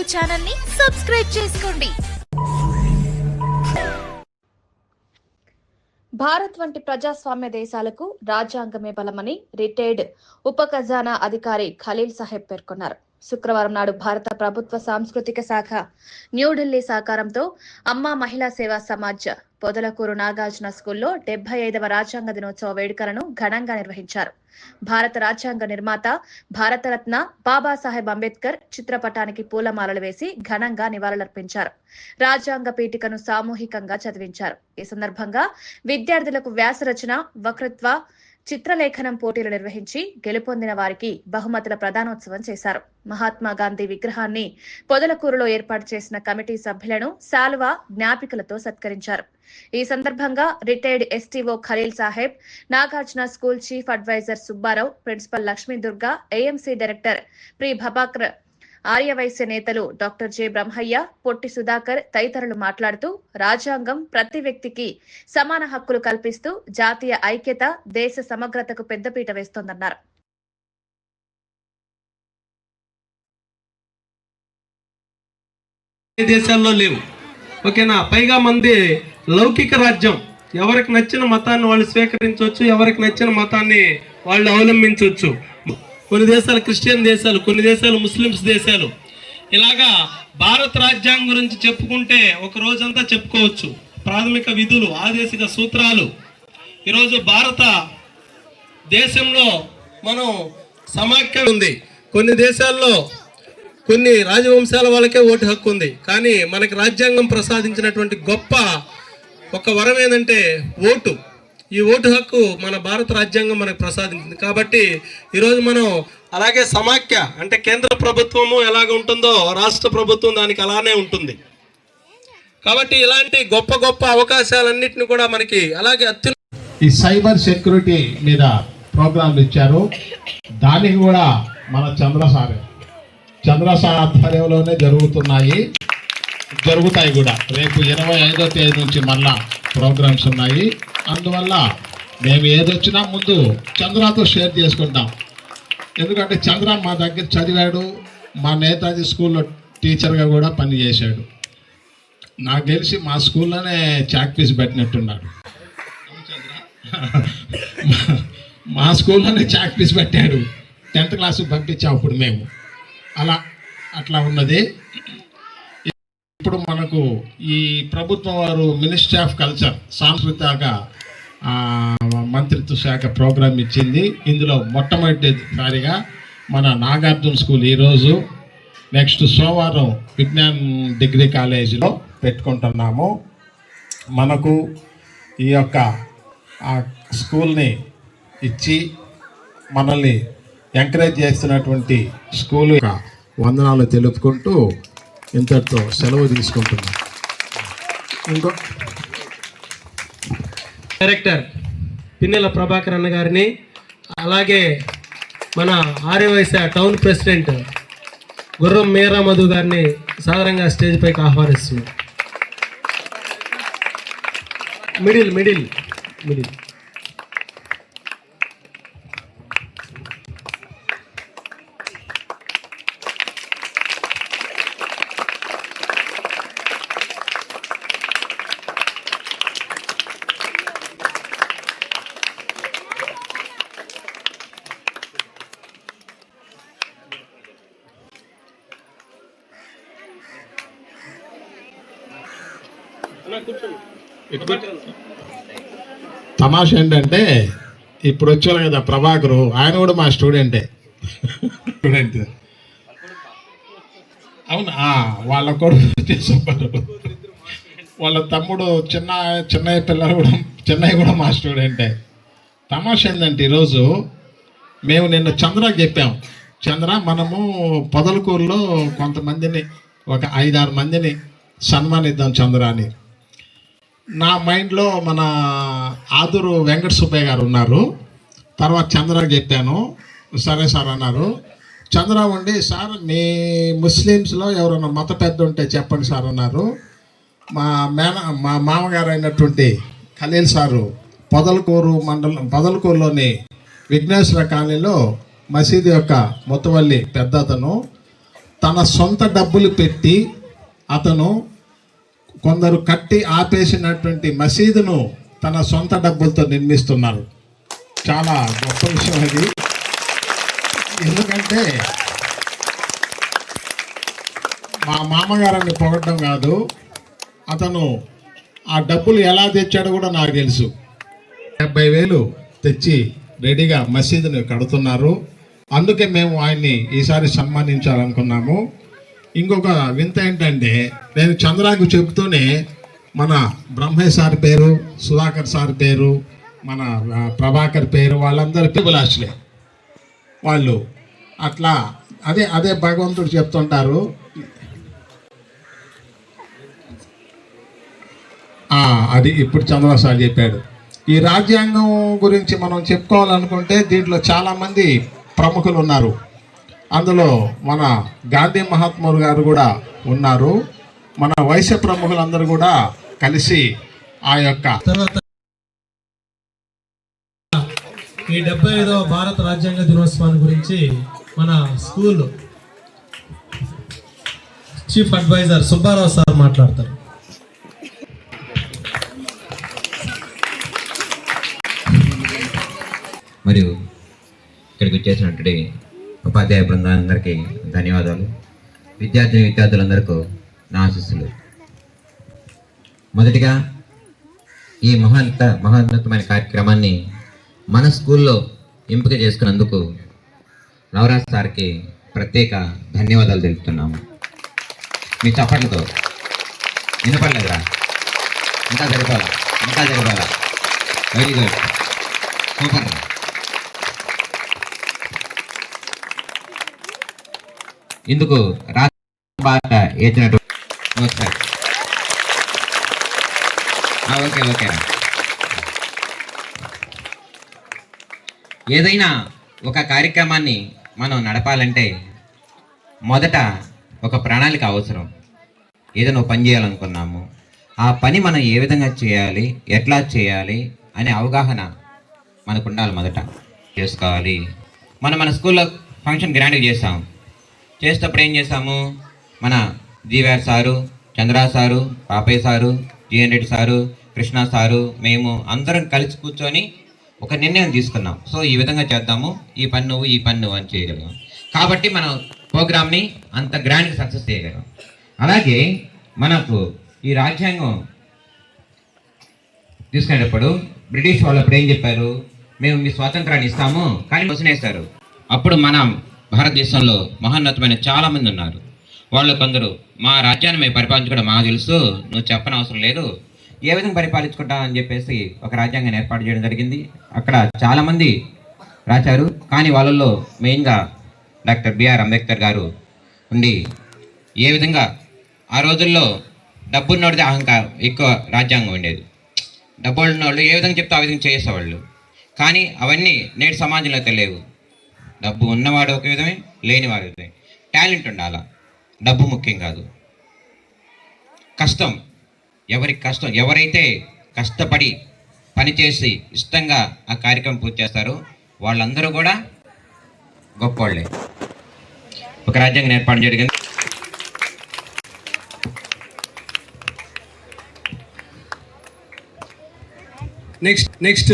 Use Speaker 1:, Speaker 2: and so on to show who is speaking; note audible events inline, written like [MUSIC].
Speaker 1: తెలుగు ఛానల్ని సబ్స్క్రైబ్ చేసుకోండి.
Speaker 2: భారత్ వంటి ప్రజాస్వామ్య దేశాలకు రాజ్యాంగమే బలమని రిటైర్డ్ ఉప ఖజానా అధికారి ఖలీల్ సాహెబ్ పేర్కొన్నారు. శుక్రవారం నాడు భారత ప్రభుత్వ సాంస్కృతిక శాఖ న్యూఢిల్లీ సహకారంతో అమ్మా మహిళా సేవా సమాజ్ పొదలకూరు నాగార్జున స్కూల్లో డెబ్బై ఐదవ రాజ్యాంగ దినోత్సవ వేడుకలను ఘనంగా నిర్వహించారు. భారత రాజ్యాంగ నిర్మాత భారతరత్న బాబాసాహెబ్ అంబేద్కర్ చిత్రపటానికి పూలమాలలు వేసి ఘనంగా నివాళులర్పించారు. రాజ్యాంగ పీఠికను సామూహికంగా చదివించారు. ఈ సందర్భంగా విద్యార్థులకు వ్యాసరచన వక్తృత్వ చిత్రలేఖనం పోటీలు నిర్వహించి గెలుపొందిన వారికి బహుమతుల ప్రదానోత్సవం చేశారు. మహాత్మా గాంధీ విగ్రహాన్ని పొదలకూరులో ఏర్పాటు చేసిన కమిటీ సభ్యులను శాలువా జ్ఞాపికలతో సత్కరించారు. ఈ సందర్భంగా retired STO Khaleel Saheb Nagarjuna school chief advisor Subbarao principal Lakshmi Durga AMC director ప్రి. భబాకర్ ఆర్యవైశ్య నేతలు డాక్టర్ జె బ్రహ్మయ్య పొట్టి సుధాకర్ తదితరులు మాట్లాడుతూ రాజ్యాంగం ప్రతి వ్యక్తికి సమాన హక్కులు కల్పిస్తూ జాతీయ ఐక్యత దేశ సమగ్రతకు పెద్దపీట వేస్తోందన్నారు.
Speaker 3: దేశాల్లో లేవు. ఓకేనా? పైగా మంది లౌకిక రాజ్యం. ఎవరికి నచ్చిన మతాన్ని వాళ్ళు స్వీకరించవచ్చు ఎవరికి నచ్చిన మతాన్ని వాళ్ళు అవలంబించవచ్చు. కొన్ని దేశాలు క్రిస్టియన్ దేశాలు కొన్ని దేశాలు ముస్లిమ్స్ దేశాలు. ఇలాగా భారత రాజ్యాంగం గురించి చెప్పుకుంటే ఒక రోజంతా చెప్పుకోవచ్చు. ప్రాథమిక విధులు ఆదేశిక సూత్రాలు. ఈరోజు భారత దేశంలో మనం సమాఖ్య ఉంది. కొన్ని దేశాల్లో కొన్ని రాజవంశాల వాళ్ళకే ఓటు హక్కు ఉంది. కానీ మనకి రాజ్యాంగం ప్రసాదించినటువంటి గొప్ప ఒక వరం ఏంటంటే ఓటు. ఈ ఓటు హక్కు మన భారత రాజ్యాంగం మనకు ప్రసాదించింది. కాబట్టి ఈరోజు మనం అలాగే సమాఖ్య అంటే కేంద్ర ప్రభుత్వము ఎలాగ ఉంటుందో రాష్ట్ర ప్రభుత్వం దానికి అలానే ఉంటుంది. కాబట్టి ఇలాంటి గొప్ప గొప్ప అవకాశాలన్నింటిని కూడా మనకి అలాగే అత్యున్న
Speaker 4: ఈ సైబర్ సెక్యూరిటీ మీద ప్రోగ్రాంలు ఇచ్చారు. దానికి కూడా మన చంద్రసార్ చంద్రసార్ ఆధ్వర్యంలోనే జరుగుతున్నాయి. జరుగుతాయి కూడా. రేపు ఇరవై ఐదో తేదీ నుంచి మళ్ళా ప్రోగ్రామ్స్ ఉన్నాయి. అందువల్ల మేము ఏదొచ్చినా ముందు చంద్రతో షేర్ చేసుకుంటాం. ఎందుకంటే చంద్ర మా దగ్గర చదివాడు మా నేతాజీ స్కూల్లో టీచర్గా కూడా పనిచేశాడు నాకు తెలిసి మా స్కూల్లోనే చాక్ పీస్ పెట్టినట్టున్నాడు [LAUGHS] మా స్కూల్లోనే చాక్ పీస్ పెట్టాడు. టెన్త్ క్లాస్కి పంపించాం అప్పుడు మేము. అలా అట్లా ఉన్నది. ఇప్పుడు మనకు ఈ ప్రభుత్వం వారు మినిస్ట్రీ ఆఫ్ కల్చర్ సాంస్కృతిక మంత్రిత్వ శాఖ ప్రోగ్రాం ఇచ్చింది. ఇందులో మొట్టమొదటిసారిగా మన నాగార్జున స్కూల్ ఈరోజు నెక్స్ట్ సోమవారం విజ్ఞాన్ డిగ్రీ కాలేజీలో పెట్టుకుంటున్నాము. మనకు ఈ యొక్క ఆ స్కూల్ని ఇచ్చి మనల్ని ఎంకరేజ్ చేస్తున్నటువంటి స్కూల్ యొక్క వందనాలు తెలుపుకుంటూ ఇంతటితో సెలవు తీసుకుంటున్నాం. ఇంకో.
Speaker 3: డైరెక్టర్ పిన్నెల ప్రభాకర్ అన్న గారిని అలాగే మన ఆర్యవైశ్య టౌన్ ప్రెసిడెంట్ గుర్రం మీరా మధు గారిని సాధారణంగా స్టేజ్ పైకి ఆహ్వానిస్తున్నాం. Middle middle middle.
Speaker 4: తమాష ఏంటంటే ఇప్పుడు వచ్చాను కదా ప్రభాకరు ఆయన కూడా మా స్టూడెంటే స్టూడెంట్ అవునా? ఆ, వాళ్ళ కొడుకు చేసేవారు వాళ్ళ తమ్ముడు చిన్న చిన్నయ్య పిల్లలు కూడా చిన్నయ్య కూడా మా స్టూడెంటే తమాష ఏంటంటే ఈరోజు మేము నిన్న చంద్రకి చెప్పాం. చంద్ర మనము పొదలకూరులో కొంతమందిని ఒక ఐదారు మందిని సన్మానిద్దాం చంద్ర అని. నా మైండ్లో మన ఆదురు వెంకట సుబ్బయ్య గారు ఉన్నారు. తర్వాత చంద్ర చెప్పాను. సరే సార్ అన్నారు. చంద్ర ఉండి సార్ మీ ముస్లిమ్స్లో ఎవరైనా మత పెద్ద ఉంటే చెప్పండి సార్ అన్నారు. మా మేన మా మామగారు అయినటువంటి ఖలీల్ సారు పొదలకూరు మండలం పొదలకూరులోని విఘ్నేశ్వర కాలనీలో మసీదు యొక్క ముతవల్లి పెద్ద అతను. తన సొంత డబ్బులు పెట్టి అతను కొందరు కట్టి ఆపేసినటువంటి మసీదును తన సొంత డబ్బులతో నిర్మిస్తున్నారు. చాలా గొప్ప విషయం అది ఎందుకంటే మా మామగారిని పొగడడం కాదు అతను ఆ డబ్బులు ఎలా తెచ్చాడో కూడా నాకు తెలుసు. డెబ్బై వేలు తెచ్చి రెడీగా మసీదుని కడుతున్నారు. అందుకే మేము ఆయన్ని ఈసారి సన్మానించాలనుకున్నాము. ఇంకొక వింత ఏంటంటే నేను చంద్రాకు చెబుతూనే మన బ్రహ్మయ్య సార్ పేరు సుధాకర్ సార్ పేరు మన ప్రభాకర్ పేరు వాళ్ళందరూ పిబులాష్లే వాళ్ళు అట్లా అదే అదే భగవంతుడు చెప్తుంటారు. అది ఇప్పుడు చంద్రబాబు చెప్పాడు. ఈ రాజ్యాంగం గురించి మనం చెప్పుకోవాలనుకుంటే దీంట్లో చాలామంది ప్రముఖులు ఉన్నారు. అందులో మన గాంధీ మహాత్ముడు గారు కూడా ఉన్నారు. మన వైశ్య ప్రముఖులందరూ కూడా కలిసి ఆ యొక్క
Speaker 5: తర్వాత ఈ డెబ్బై ఐదవ భారత రాజ్యాంగ దినోత్సవాన్ని గురించి మన school chief advisor Subbarao sir మాట్లాడతారు.
Speaker 6: మరియు ఇక్కడికి వచ్చేసినటువంటి ఉపాధ్యాయ బృందాలందరికీ ధన్యవాదాలు. విద్యార్థిని విద్యార్థులందరికీ నా ఆశీస్సులు. మొదటిగా ఈ మహోన్నత మహోన్నతమైన కార్యక్రమాన్ని మన స్కూల్లో ఎంపిక చేసుకున్నందుకు నవరాజ్ సార్కి ప్రత్యేక ధన్యవాదాలు తెలుపుతున్నాము. మీ చప్పట్లతో. వినపడలేదురా? ఇంకా జరిపాలా ఇంకా జరిపాలా వెరీ గుడ్ సూపర్. ఇందుకు రాష్ట్ర భారత ఓకే ఓకే. ఏదైనా ఒక కార్యక్రమాన్ని మనం నడపాలంటే మొదట ఒక ప్రణాళిక అవసరం. ఏదైనా పని చేయాలనుకున్నాము. ఆ పని మనం ఏ విధంగా చేయాలి ఎట్లా చేయాలి అనే అవగాహన మనకు ఉండాలి మొదట. చేసుకోవాలి. మనం మన స్కూల్లో ఫంక్షన్ గ్రాండ్గా చేస్తాం. చేసేటప్పుడు ఏం చేసాము మన జీవార్ sir Chandra sir Papaiah sir G N Reddy sir Krishna sir మేము అందరం కలిసి కూర్చొని ఒక నిర్ణయం తీసుకున్నాం. సో ఈ విధంగా చేద్దాము. ఈ పని నువ్వు ఈ పని నువ్వు అని చేయగలం కాబట్టి మనం ప్రోగ్రామ్ని అంత గ్రాండ్గా సక్సెస్ చేయగలం అలాగే మనకు ఈ రాజ్యాంగం తీసుకునేటప్పుడు బ్రిటిష్ వాళ్ళు అప్పుడు ఏం చెప్పారు? మేము మీ స్వాతంత్రాన్ని ఇస్తాము. కానీ వసనేస్తారు అప్పుడు మనం భారతదేశంలో మహోన్నతమైన చాలా మంది ఉన్నారు. వాళ్ళు కొందరు మా రాజ్యాన్ని మేము పరిపాలించుకోవడం మాకు తెలుసు నువ్వు చెప్పనవసరం లేదు. ఏ విధంగా పరిపాలించుకుంటా అని చెప్పేసి ఒక రాజ్యాంగాన్ని ఏర్పాటు చేయడం జరిగింది. అక్కడ చాలామంది రాశారు. కానీ వాళ్ళల్లో మెయిన్గా డాక్టర్ బిఆర్ అంబేద్కర్ గారు ఉండి ఏ విధంగా ఆ రోజుల్లో డబ్బున్నోడిది అహంకారం ఎక్కువ రాజ్యాంగం ఉండేది. డబ్బు ఉన్నవాళ్ళు ఏ విధంగా చెప్తే ఆ విధంగా చేసేవాళ్ళు. కానీ అవన్నీ నేటి సమాజంలో తెలియవు డబ్బు ఉన్నవాడు ఒక విధమే లేనివాడు విధమే. టాలెంట్ ఉండాలా? డబ్బు ముఖ్యం కాదు. కష్టం. ఎవరి కష్టం ఎవరైతే కష్టపడి పనిచేసి ఇష్టంగా ఆ కార్యక్రమం పూర్తి చేస్తారో వాళ్ళందరూ కూడా గొప్పవాళ్ళే ఒక రాజ్యాంగం ఏర్పాటు జరిగింది.
Speaker 3: Next next